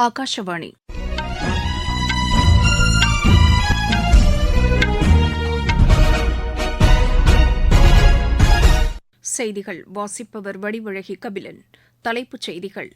ஆகாஷவாணி செய்திகள். வாசிப்பவர் வடிவழகி கபிலன். தலைப்புச் செய்திகள்.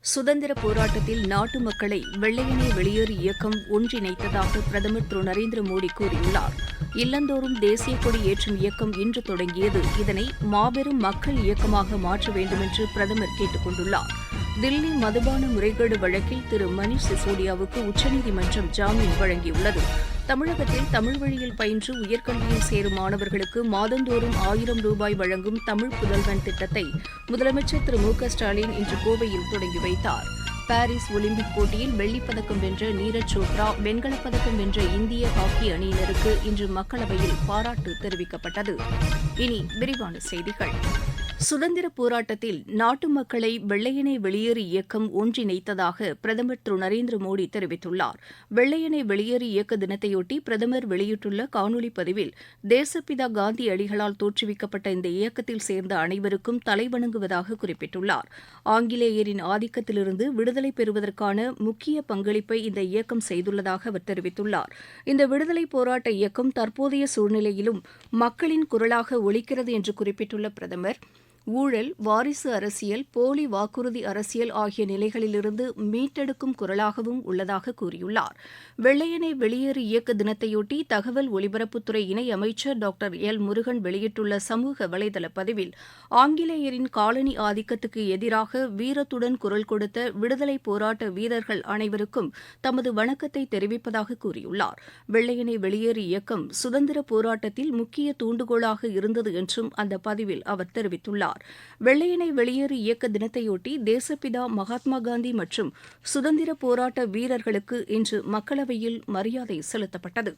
சுதந்திர போராட்டத்தில் நாட்டு மக்களை வெள்ளையனே வெளியேறு இயக்கம் ஒன்றிணைத்ததாக பிரதமர் திரு. நரேந்திர மோடி கூறியுள்ளார். இல்லந்தோறும் தேசிய கொடி ஏற்றும் இயக்கம் இன்று தொடங்கியது. இதனை மாபெரும் மக்கள் இயக்கமாக மாற்ற வேண்டுமென்று பிரதமர் கேட்டுக் கொண்டுள்ளாா் தில்லி மதுபான முறைகேடு வழக்கில் திரு மணிஷ் சிசோடியாவுக்கு உச்சநீதிமன்றம் ஜாமீன் வழங்கியுள்ளது. தமிழகத்தில் தமிழ் வழியில் பயின்று உயர்கல்வியில் சேரும் மாணவர்களுக்கு மாதந்தோறும் ஆயிரம் ரூபாய் வழங்கும் தமிழ் புதல்வன் திட்டத்தை முதலமைச்சர் திரு மு க ஸ்டாலின் இன்று கோவையில் தொடங்கி வைத்தார். பாரிஸ் ஒலிம்பிக் போட்டியில் வெள்ளிப் பதக்கம் வென்ற நீரஜ் சோப்ரா வெண்கலப் பதக்கம் வென்ற இந்திய ஹாக்கி அணியினருக்கு இன்று மக்களவையில் பாராட்டு தெரிவிக்கப்பட்டது. இனி விரிவான செய்திகள். சுதந்திர போராட்டத்தில் நாட்டு மக்களை வெள்ளையனே வெளியேறு இயக்கம் ஒன்றிணைத்ததாக பிரதமர் திரு நரேந்திர மோடி தெரிவித்துள்ளார். வெள்ளையனே வெளியேறு இயக்க தினத்தையொட்டி பிரதமர் வெளியிட்டுள்ள காணொலி பதிவில் தேசப்பிதா காந்தி அடிகளால் தோற்றுவிக்கப்பட்ட இந்த இயக்கத்தில் சேர்ந்த அனைவருக்கும் தலைவணங்குவதாக குறிப்பிட்டுள்ளார். ஆங்கிலேயரின் ஆதிக்கத்திலிருந்து விடுதலை பெறுவதற்கான முக்கிய பங்களிப்பை இந்த இயக்கம் செய்துள்ளதாக அவர் தெரிவித்துள்ளார். இந்த விடுதலை போராட்ட இயக்கம் தற்போதைய சூழ்நிலையிலும் மக்களின் குரலாக ஒலிக்கிறது என்று குறிப்பிட்டுள்ள பிரதமர் ஊழல் வாரிசு அரசியல் போலி வாக்குறுதி அரசியல் ஆகிய நிலைகளிலிருந்து மீட்டெடுக்கும் குரலாகவும் உள்ளதாக கூறியுள்ளார். வெள்ளையனே வெளியேறு இயக்க தினத்தையொட்டி தகவல் ஒலிபரப்புத்துறை இணை அமைச்சர் டாக்டர் எல். முருகன் வெளியிட்டுள்ள சமூக வலைதள பதிவில் ஆங்கிலேயரின் காலனி ஆதிக்கத்துக்கு எதிராக வீரத்துடன் குரல் கொடுத்த விடுதலை போராட்ட வீரர்கள் அனைவருக்கும் தமது வணக்கத்தை தெரிவிப்பதாக கூறியுள்ளார். வெள்ளையனை வெளியேறு இயக்கம் சுதந்திர போராட்டத்தில் முக்கிய தூண்டுகோலாக இருந்தது என்றும் அந்த பதிவில் அவர் தெரிவித்துள்ளார். வெள்ளையனை வெளியேறு இயக்க தினத்தையொட்டி தேசப்பிதா மகாத்மா காந்தி மற்றும் சுதந்திர போராட்ட வீரர்களுக்கு இன்று மக்களவையில் மரியாதை செலுத்தப்பட்டது.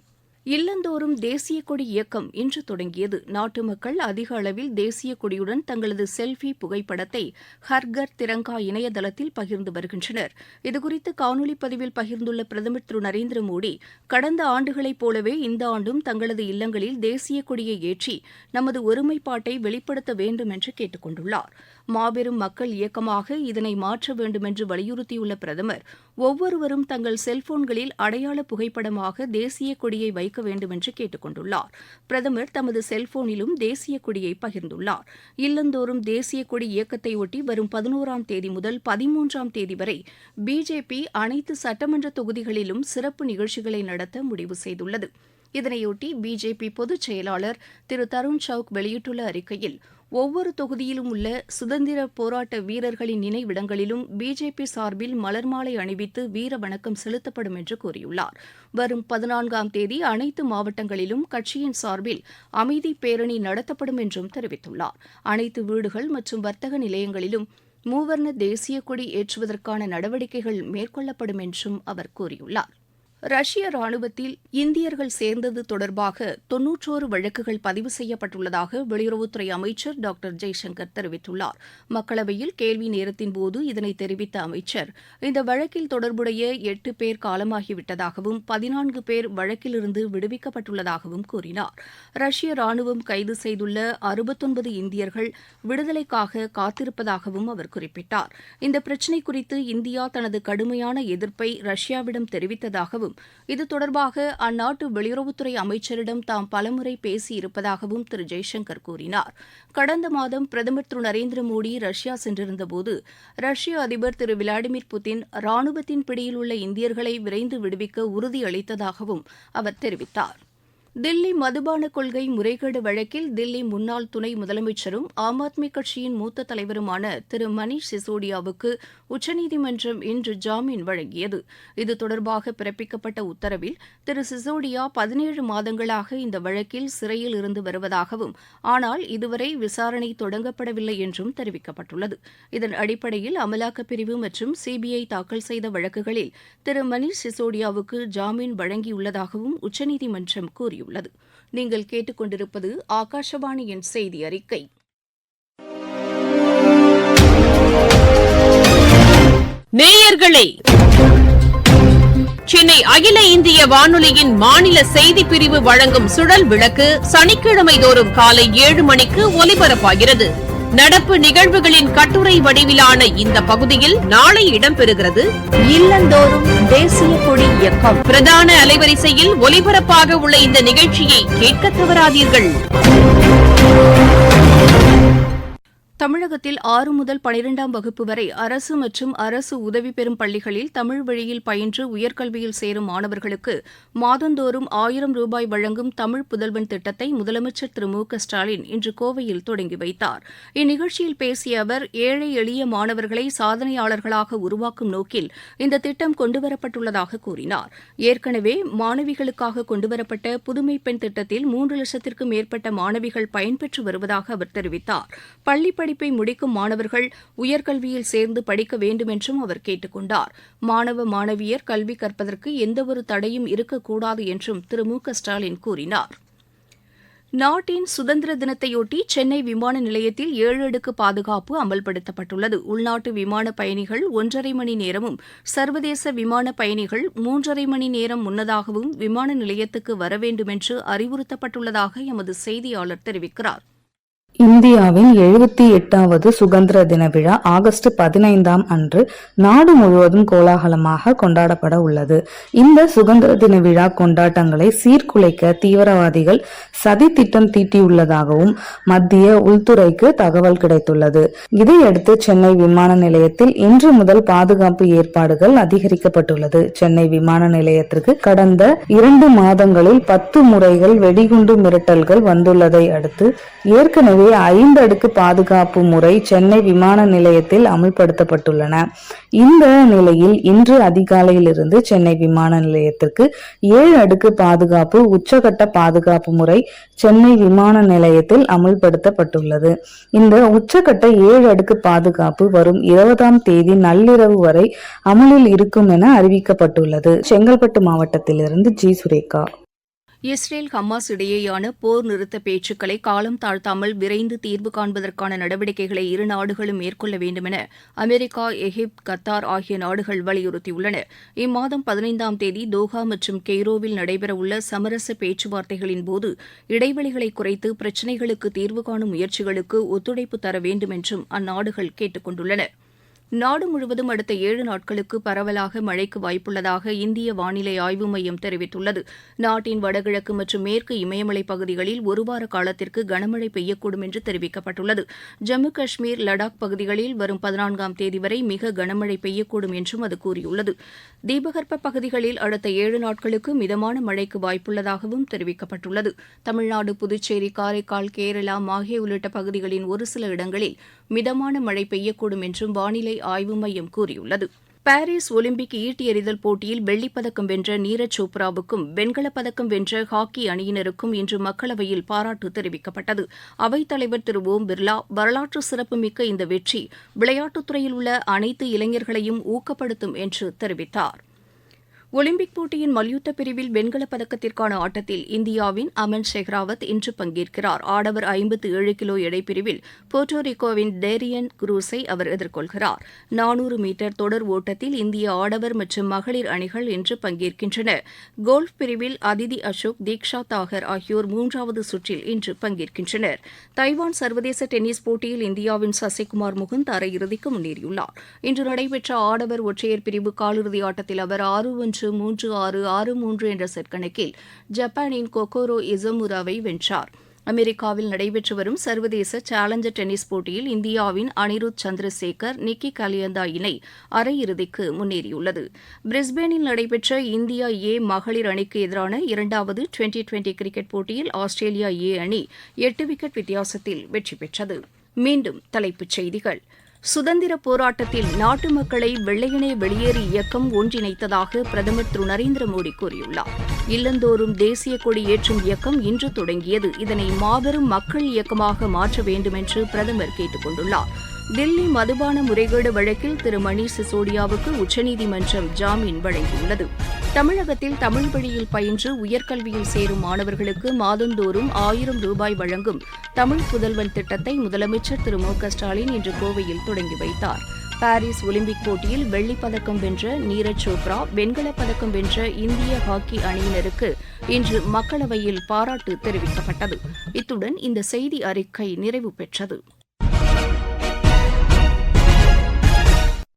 இல்லந்தோறும் தேசிய கொடி இயக்கம் இன்று தொடங்கியது. நாட்டு மக்கள் அதிக அளவில் தேசிய கொடியுடன் தங்களது செல்ஃபி புகைப்படத்தை ஹர்கர் திரங்கா இணையதளத்தில் பகிர்ந்து வருகின்றனர். இதுகுறித்து காணொலி பதிவில் பகிர்ந்துள்ள பிரதமர் திரு. நரேந்திர மோடி கடந்த ஆண்டுகளைப் போலவே இந்த ஆண்டும் தங்களது இல்லங்களில் தேசிய கொடியை ஏற்றி நமது ஒருமைப்பாட்டை வெளிப்படுத்த வேண்டும் என்று கேட்டுக் கொண்டுள்ளாா் மாபெரும் மக்கள் இயக்கமாக இதனை மாற்ற வேண்டுமென்று வலியுறுத்தியுள்ள பிரதமர் ஒவ்வொருவரும் தங்கள் செல்போன்களில் அடையாள புகைப்படமாக தேசிய கொடியை வைக்க வேண்டும் என்று கேட்டுக் கொண்டுள்ளார் பிரதமர் தமது செல்போனிலும் தேசிய கொடியை பகிர்ந்துள்ளார். இல்லந்தோறும் தேசிய கொடி இயக்கத்தை ஒட்டி வரும் பதினோராம் தேதி முதல் பதிமூன்றாம் தேதி வரை பிஜேபி அனைத்து சட்டமன்ற தொகுதிகளிலும் சிறப்பு நிகழ்ச்சிகளை நடத்த முடிவு செய்துள்ளது. இதனையொட்டி பிஜேபி பொதுச் செயலாளர் திரு தருண் சவுக் வெளியிட்டுள்ள அறிக்கையில் ஒவ்வொரு தொகுதியிலும் உள்ள சுதந்திர போராட்ட வீரர்களின் நினைவிடங்களிலும் பிஜேபி சார்பில் மலர்மாலை அணிவித்து வீர வணக்கம் செலுத்தப்படும் என்று கூறியுள்ளார். வரும் பதினான்காம் தேதி அனைத்து மாவட்டங்களிலும் கட்சியின் சார்பில் அமைதி பேரணி நடத்தப்படும் என்றும் தெரிவித்துள்ளார். அனைத்து வீடுகள் மற்றும் வர்த்தக நிலையங்களிலும் மூவர்ண தேசிய கொடி ஏற்றுவதற்கான நடவடிக்கைகள் மேற்கொள்ளப்படும் என்றும் அவர் கூறியுள்ளார். ரஷ்ய ராணுவத்தில் இந்தியர்கள் சேர்ந்தது தொடர்பாக தொன்னூற்றோரு வழக்குகள் பதிவு செய்யப்பட்டுள்ளதாக வெளியுறவுத்துறை அமைச்சர் டாக்டர் ஜெய்சங்கர் தெரிவித்துள்ளார். மக்களவையில் கேள்வி நேரத்தின் போது இதனை தெரிவித்த அமைச்சர் இந்த வழக்கில் தொடர்புடைய எட்டு பேர் காலமாகிவிட்டதாகவும் பதினான்கு பேர் வழக்கிலிருந்து விடுவிக்கப்பட்டுள்ளதாகவும் கூறினார். ரஷ்ய ராணுவம் கைது செய்துள்ள அறுபத்தொன்பது இந்தியர்கள் விடுதலைக்காக காத்திருப்பதாகவும் அவர் குறிப்பிட்டார். இந்த பிரச்சினை குறித்து இந்தியா தனது கடுமையான எதிர்ப்பை ரஷ்யாவிடம் தெரிவித்ததாகவும் இது தொடர்பாக அந்நாட்டு வெளியுறவுத்துறை அமைச்சரிடம் தாம் பலமுறை பேசியிருப்பதாகவும் திரு ஜெய்சங்கர் கூறினார். கடந்த மாதம் பிரதமர் திரு நரேந்திர மோடி ரஷ்யா சென்றிருந்தபோது ரஷ்ய அதிபர் திரு விளாடிமிர் புதின் ராணுவத்தின் பிடியில் உள்ள இந்தியர்களை விரைந்து விடுவிக்க உறுதியளித்ததாகவும் அவர் தெரிவித்தார். தில்லி மதுபான கொள்கை முறைகேடு வழக்கில் தில்லி முன்னாள் துணை முதலமைச்சரும் ஆம் ஆத்மி கட்சியின் மூத்த தலைவருமான திரு மணீஷ் சிசோடியாவுக்கு உச்சநீதிமன்றம் இன்று ஜாமீன் வழங்கியது. இது தொடர்பாக பிறப்பிக்கப்பட்ட உத்தரவில் திரு சிசோடியா பதினேழு மாதங்களாக இந்த வழக்கில் சிறையில் இருந்து வருவதாகவும் ஆனால் இதுவரை விசாரணை தொடங்கப்படவில்லை என்றும் தெரிவிக்கப்பட்டுள்ளது. இதன் அடிப்படையில் அமலாக்கப் பிரிவு மற்றும் சிபிஐ தாக்கல் செய்த வழக்குகளில் திரு மணீஷ் சிசோடியாவுக்கு ஜாமீன் வழங்கியுள்ளதாகவும் உச்சநீதிமன்றம் கூறியுள்ளது. கூறியுள்ளது. நீங்கள் கேட்டுக்கொண்டிருப்பது ஆகாஷவாணியின் செய்தி அறிக்கை நேயர்களே சென்னை அகில இந்திய வானொலியின் மாநில செய்தி பிரிவு வழங்கும் சுழல் விளக்கு சனிக்கிழமை தோறும் காலை ஏழு மணிக்கு ஒலிபரப்பாகிறது. நடப்பு நிகழ்வுகளின் கட்டுரை வடிவிலான இந்த பகுதியில் நாளை இடம்பெறுகிறது. இல்லந்தோறும் தேசிய கொடி இயக்கம். பிரதான அலைவரிசையில் ஒலிபரப்பாக உள்ள இந்த நிகழ்ச்சியை கேட்க தவறாதீர்கள். தமிழகத்தில் ஆறு முதல் பனிரெண்டாம் வகுப்பு வரை அரசு மற்றும் அரசு உதவி பெறும் பள்ளிகளில் தமிழ் வழியில் பயின்று உயர்கல்வியில் சேரும் மாணவர்களுக்கு மாதந்தோறும் ஆயிரம் ரூபாய் வழங்கும் தமிழ் புதல்வன் திட்டத்தை முதலமைச்சர் திரு மு க ஸ்டாலின் இன்று கோவையில் தொடங்கி வைத்தார். இந்நிகழ்ச்சியில் பேசிய அவர் ஏழை எளிய மாணவர்களை சாதனையாளர்களாக உருவாக்கும் நோக்கில் இந்த திட்டம் கொண்டுவரப்பட்டுள்ளதாக கூறினார். ஏற்கனவே மாணவிகளுக்காக கொண்டுவரப்பட்ட புதுமை பெண் திட்டத்தில் மூன்று லட்சத்திற்கும் மேற்பட்ட மாணவிகள் பயன்பெற்று வருவதாக அவர் தெரிவித்தார். பள்ளிப்படி படிப்பை முடிக்கும் மாணவர்கள் உயர்கல்வியில் சேர்ந்து படிக்க வேண்டும் என்றும் அவர் கேட்டுக் கொண்டார் மாணவ மாணவியர் கல்வி கற்பதற்கு எந்தவொரு தடையும் இருக்கக்கூடாது என்றும் திரு மு க ஸ்டாலின் கூறினார். நாட்டின் சுதந்திர தினத்தையொட்டி சென்னை விமான நிலையத்தில் ஏழு அடுக்கு பாதுகாப்பு அமல்படுத்தப்பட்டுள்ளது. உள்நாட்டு விமான பயணிகள் ஒன்றரை மணி நேரமும் சர்வதேச விமான பயணிகள் மூன்றரை மணி நேரம் முன்னதாகவும் விமான நிலையத்துக்கு வர வேண்டுமென்று அறிவுறுத்தப்பட்டுள்ளதாக எமது செய்தியாளர் தெரிவிக்கிறார். இந்தியாவின் எழுபத்தி எட்டாவது சுதந்திர தின விழா ஆகஸ்ட் பதினைந்தாம் அன்று நாடு முழுவதும் கோலாகலமாக கொண்டாடப்பட உள்ளது. இந்த சுதந்திர தின விழா கொண்டாட்டங்களை சீர்குலைக்க தீவிரவாதிகள் சதி திட்டம் தீட்டியுள்ளதாகவும் மத்திய உள்துறைக்கு தகவல் கிடைத்துள்ளது. இதையடுத்து சென்னை விமான நிலையத்தில் இன்று முதல் பாதுகாப்பு ஏற்பாடுகள் அதிகரிக்கப்பட்டுள்ளது. சென்னை விமான நிலையத்திற்கு கடந்த இரண்டு மாதங்களில் பத்து முறைகள் வெடிகுண்டு மிரட்டல்கள் வந்துள்ளதை அடுத்து ஏற்கனவே ஐந்து அடுக்கு பாதுகாப்பு முறை சென்னை விமான நிலையத்தில் அமல்படுத்தப்பட்டுள்ளன. இந்த நிலையில் இன்று அதிகாலையிலிருந்து சென்னை விமான நிலையத்திற்கு ஏழு அடுக்கு பாதுகாப்பு உச்சகட்ட பாதுகாப்பு முறை சென்னை விமான நிலையத்தில் அமல்படுத்தப்பட்டுள்ளது. இந்த உச்சகட்ட ஏழு அடுக்கு பாதுகாப்பு வரும் இருபதாம் தேதி நள்ளிரவு வரை அமலில் இருக்கும் என அறிவிக்கப்பட்டுள்ளது. செங்கல்பட்டு மாவட்டத்திலிருந்து ஜி. சுரேகா. இஸ்ரேல் ஹமாஸ் இடையேயான போர் நிறுத்த பேச்சுக்களை காலம் தாழ்த்தாமல் விரைந்து தீர்வு காண்பதற்கான நடவடிக்கைகளை இரு நாடுகளும் மேற்கொள்ள வேண்டுமென அமெரிக்கா எகிப்த் கத்தார் ஆகிய நாடுகள் வலியுறுத்தியுள்ளன. இம்மாதம் பதினைந்தாம் தேதி தோஹா மற்றும் கெய்ரோவில் நடைபெறவுள்ள சமரச பேச்சுவார்த்தைகளின் போது இடைவெளிகளை குறைத்து பிரச்சினைகளுக்கு தீர்வு காணும் முயற்சிகளுக்கு ஒத்துழைப்பு தர வேண்டும் என்றும் அந்நாடுகள் கேட்டுக் கொண்டுள்ளன நாடு முழுவதும் அடுத்த ஏழு நாட்களுக்கு பரவலாக மழைக்கு வாய்ப்புள்ளதாக இந்திய வானிலை ஆய்வு மையம் தெரிவித்துள்ளது. நாட்டின் வடகிழக்கு மற்றும் மேற்கு இமயமலை பகுதிகளில் ஒருவார காலத்திற்கு கனமழை பெய்யக்கூடும் என்று தெரிவிக்கப்பட்டுள்ளது. ஜம்மு காஷ்மீர் லடாக் பகுதிகளில் வரும் பதினான்காம் தேதி வரை மிக கனமழை பெய்யக்கூடும் என்றும் அது கூறியுள்ளது. தீபகற்ப பகுதிகளில் அடுத்த ஏழு நாட்களுக்கு மிதமான மழைக்கு வாய்ப்புள்ளதாகவும் தெரிவிக்கப்பட்டுள்ளது. தமிழ்நாடு புதுச்சேரி காரைக்கால் கேரளா மாஹே உள்ளிட்ட பகுதிகளின் ஒரு சில இடங்களில் மிதமான மழை பெய்யக்கூடும் என்றும் வானிலை ஆய்வு மையம் கூறியுள்ளது. பாரிஸ் ஒலிம்பிக் ஈட்டி எறிதல் போட்டியில் வெள்ளிப்பதக்கம் வென்ற நீரஜ் சோப்ராவுக்கும் வெண்கலப் பதக்கம் வென்ற ஹாக்கி அணியினருக்கும் இன்று மக்களவையில் பாராட்டு தெரிவிக்கப்பட்டது. அவைத்தலைவர் திரு ஓம் பிர்லா வரலாற்று சிறப்புமிக்க இந்த வெற்றி விளையாட்டுத்துறையில் உள்ள அனைத்து இளைஞர்களையும் ஊக்கப்படுத்தும் என்று தெரிவித்தார். ஒலிம்பிக் போட்டியின் மல்யுத்த பிரிவில் வெண்கலப் பதக்கத்திற்கான ஆட்டத்தில் இந்தியாவின் அமன் ஷெஹ்ராவத் இன்று பங்கேற்கிறார். ஆடவர் ஐம்பத்து ஏழு கிலோ எடைப்பிரிவில் போர்ட்டோரிக்கோவின் டேரியன் குரூஸை அவர் எதிர்கொள்கிறார். நானூறு மீட்டர் தொடர் ஓட்டத்தில் இந்திய ஆடவர் மற்றும் மகளிர் அணிகள் இன்று பங்கேற்கின்றன. கோல்ஃப் பிரிவில் அதிதி அசோக் தீக்ஷா தாகர் ஆகியோர் மூன்றாவது சுற்றில் இன்று பங்கேற்கின்றனர். தைவான் சர்வதேச டென்னிஸ் போட்டியில் இந்தியாவின் சசிகுமார் முகுந்த் அரையிறுதிக்கு முன்னேறியுள்ளார். இன்று நடைபெற்ற ஆடவர் ஒற்றையர் பிரிவு காலிறுதி ஆட்டத்தில் அவர் ஆறு ஒன்று மூன்று ஆறு ஆறு மூன்று என்ற செட் கணக்கில் ஜப்பானின் கொக்கோரோ இசமுராவை வென்றார். அமெரிக்காவில் நடைபெற்று வரும் சர்வதேச சேலஞ்சர் டென்னிஸ் போட்டியில் இந்தியாவின் அனிருத் சந்திரசேகர் நிக்கி கலியந்தா இணை அரையிறுதிக்கு முன்னேறியுள்ளது. பிரிஸ்பேனில் நடைபெற்ற இந்தியா ஏ மகளிர் அணிக்கு எதிரான இரண்டாவது டுவெண்டி டுவெண்டி கிரிக்கெட் போட்டியில் ஆஸ்திரேலியா ஏ அணி எட்டு விக்கெட் வித்தியாசத்தில் வெற்றி பெற்றது. மீண்டும் தலைப்புச் செய்திகள். சுதந்திர போராட்டத்தில் நாட்டு மக்களை வெள்ளையனே வெளியேறு இயக்கம் ஒன்றிணைத்ததாக பிரதமர் திரு. நரேந்திர மோடி கூறியுள்ளார். இல்லந்தோறும் தேசிய கொடி ஏற்றும் இயக்கம் இன்று தொடங்கியது. இதனை மாபெரும் மக்கள் இயக்கமாக மாற்ற வேண்டுமென்று பிரதமர் கேட்டுக் கொண்டுள்ளார். தில்லி மதுபான முறைகேடு வழக்கில் திரு. மணீஷ் சிசோடியாவுக்கு உச்சநீதிமன்றம் ஜாமீன் வழங்கியுள்ளது. தமிழகத்தில் தமிழ் வழியில் பயின்று உயர்கல்வியில் சேரும் மாணவர்களுக்கு மாதந்தோறும் ஆயிரம் ரூபாய் வழங்கும் தமிழ் புதல்வன் திட்டத்தை முதலமைச்சர் திரு மு க ஸ்டாலின் இன்று கோவையில் தொடங்கி வைத்தார். பாரிஸ் ஒலிம்பிக் போட்டியில் வெள்ளிப் பதக்கம் வென்ற நீரஜ் சோப்ரா வெண்கலப் பதக்கம் வென்ற இந்திய ஹாக்கி அணியினருக்கு இன்று மக்களவையில் பாராட்டு தெரிவிக்கப்பட்டது. இத்துடன் இந்த செய்தி அறிக்கை நிறைவு பெற்றது.